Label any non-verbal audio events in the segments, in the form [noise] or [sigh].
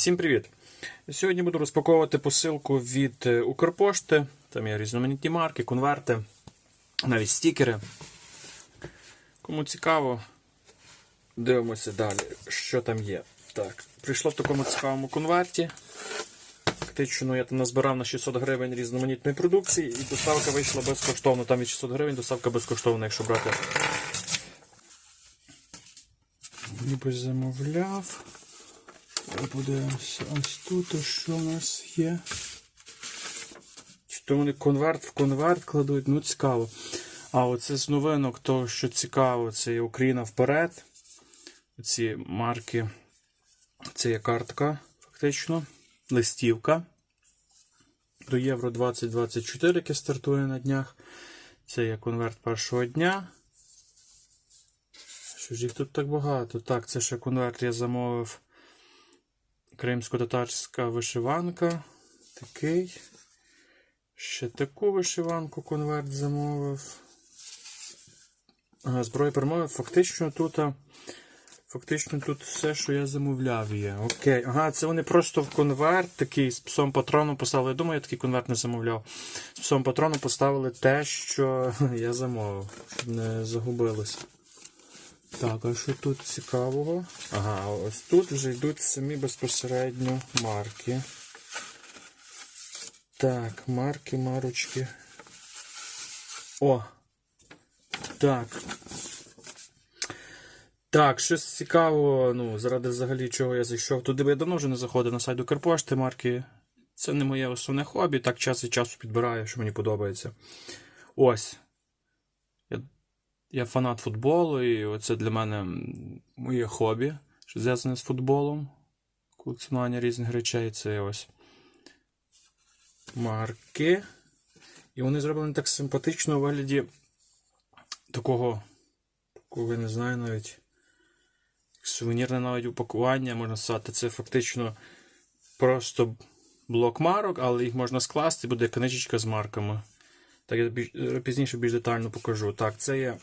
Всім привіт! Сьогодні буду розпаковувати посилку від е, Укрпошти. Там є різноманітні марки, конверти, навіть стікери. Кому цікаво, дивимося далі, що там є. Так, прийшло в такому цікавому конверті. Фактично, я там назбирав на 600 гривень різноманітної продукції, і доставка вийшла безкоштовно. Там від 600 гривень доставка безкоштовна, якщо брати. Ніби замовляв. Подивимося ось тут, що у нас є. Чи то вони конверт в конверт кладуть, ну цікаво. А оце з новинок, то що цікаво, це є Україна вперед. Ці марки. Це є картка, фактично, листівка. До Євро 2024, яке стартує на днях. Це є конверт першого дня. Що ж їх тут так багато? Так, це ще конверт я замовив. Кримсько-татарська вишиванка. Такий. Ще таку вишиванку конверт замовив. Ага, зброя перемови. Фактично тут. Фактично тут все, що я замовляв є. Окей. Ага, це вони просто в конверт такий з псом патроном поставили. Я думаю, я такий конверт не замовляв. З псом патроном поставили те, що [laughs] я замовив, щоб не загубилося. Так, а що тут цікавого? Ага, ось тут вже йдуть самі безпосередньо марки. Так, марки, марочки. О! Так. Так, щось цікавого, ну, заради взагалі чого я зайшов. Туди я давно вже не заходив на сайт Укрпошти марки. Це не моє основне хобі, так час від часу підбираю, що мені подобається. Ось. Я фанат футболу, і це для мене моє хобі, що зв'язане з футболом. Колекціонування різних речей. Це ось марки. І вони зроблені так симпатично у вигляді такого, такого я не знаю навіть. Сувенірне навіть упакування, можна сказати, це фактично просто блок марок, але їх можна скласти, буде книжечка з марками. Так, я більш, пізніше більш детально покажу. Так, це є.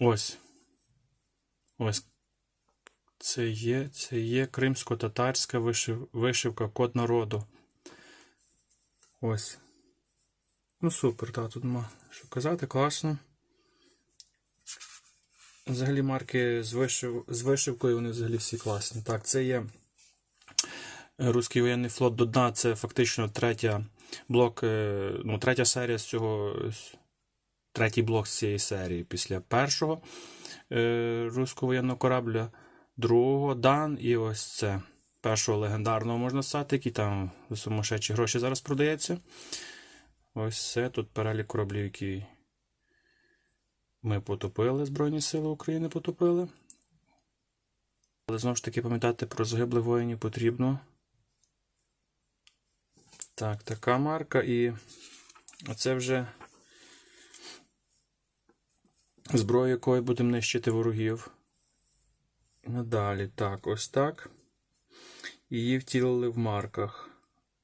Ось. Ось. Це є це є кримсько-татарська вишив, вишивка код народу. Ось. Ну, супер, так, тут нема що казати, класно. Взагалі марки з, вишив, з вишивкою, вони взагалі всі класні. Так, це є Руський воєнний флот до дна, це фактично третя блок, е, ну, третя серія з цього, третій блок з цієї серії після першого е, руського воєнного корабля, другого Дан і ось це першого легендарного можна сказати, який там за сумасшедші гроші зараз продається. Ось це тут перелік кораблів, які ми потопили, Збройні Сили України потопили. Але знову ж таки пам'ятати про загиблих воїнів потрібно. Так, така марка і оце вже зброя, якою будемо нищити ворогів. Надалі, так, ось так. Її втілили в марках.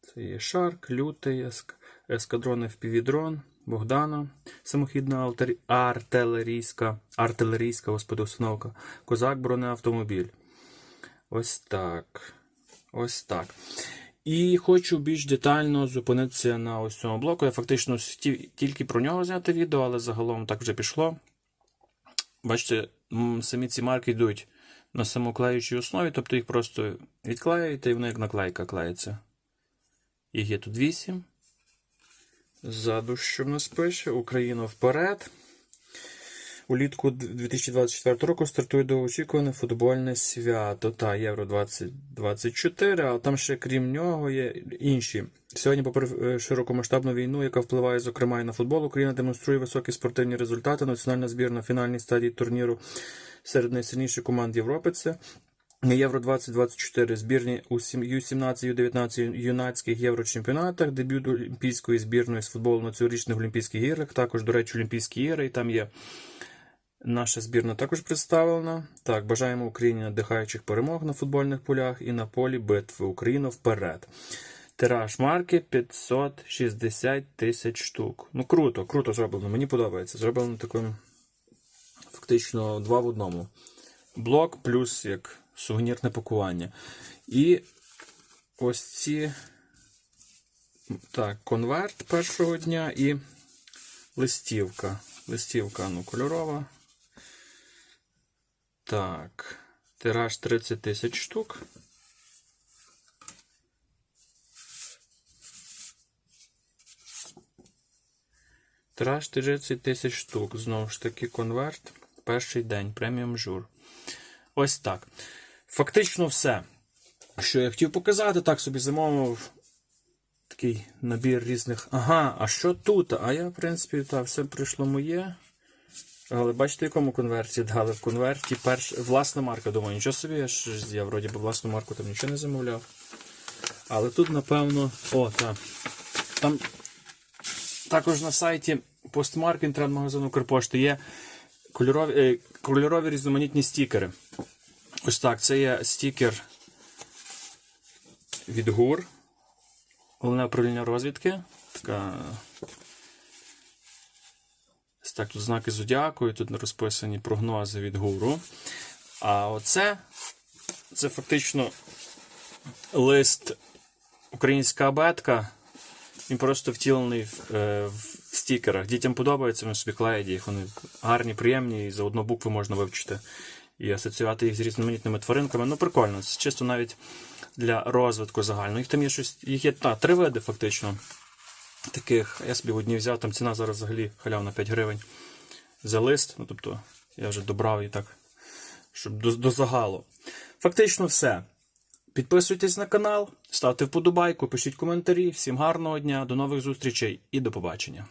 Це є Шарк, Лютий, еск... ескадрони впівдрон, Богдана, самохідна артилерійська, артилерійська господи, установка, Козак, бронеавтомобіль. Ось так. Ось так. І хочу більш детально зупинитися на ось цьому блоку. Я фактично тільки про нього зняти відео, але загалом так вже пішло. Бачите, самі ці марки йдуть на самоклеючій основі, тобто їх просто відклеюєте і воно як наклейка клеїться. Їх є тут 8. Ззаду, що в нас пише, Україна вперед. Улітку 2024 року стартує довгоочікуване футбольне свято та Євро 2024, а там ще крім нього є інші. Сьогодні, попри широкомасштабну війну, яка впливає, зокрема, і на футбол, Україна демонструє високі спортивні результати. Національна збірна фінальній стадії турніру серед найсильніших команд Європи. Це Євро 2024 збірні у Ю-17, Ю-19 юнацьких єврочемпіонатах, дебют Олімпійської збірної з футболу на цьогорічних Олімпійських іграх, також, до речі, Олімпійські ігри, і там є наша збірна також представлена. Так, бажаємо Україні надихаючих перемог на футбольних полях і на полі битви. Україна вперед. Тираж марки 560 тисяч штук. Ну, круто, круто зроблено. Мені подобається. Зроблено таким фактично два в одному. Блок плюс як сувенірне пакування. І ось ці. Так, конверт першого дня і листівка. Листівка, ну, кольорова. Так. Тираж 30 тисяч штук. Тираж 30 тисяч штук. Знову ж таки, конверт. Перший день. Преміум жур. Ось так. Фактично все. Що я хотів показати, так собі замовив такий набір різних. Ага, а що тут? А я, в принципі, так, все прийшло моє. Але бачите, якому конверті дали в конверті перш... власна марка. Думаю, нічого собі, я ж я вроді би власну марку там нічого не замовляв. Але тут, напевно, о, так. Там також на сайті постмарк інтернет-магазину Укрпошти є кольорові, е, кольорові різноманітні стікери. Ось так, це є стікер від ГУР. Головне управління розвідки. Така. Так, тут знаки зодіаку, і тут розписані прогнози від гуру. А оце це фактично лист українська абетка. Він просто втілений в, е, в стікерах. Дітям подобається, вони собі клеять їх. Вони гарні, приємні, і за одну букву можна вивчити і асоціювати їх з різноманітними тваринками. Ну, прикольно. Це чисто навіть для розвитку загального. Їх там є щось. Їх є та, три види, фактично. Таких. Я собі в взяв, там ціна зараз взагалі халявна 5 гривень за лист. Ну, тобто, я вже добрав і так, щоб до, до загалу. Фактично все. Підписуйтесь на канал, ставте вподобайку, пишіть коментарі. Всім гарного дня, до нових зустрічей і до побачення.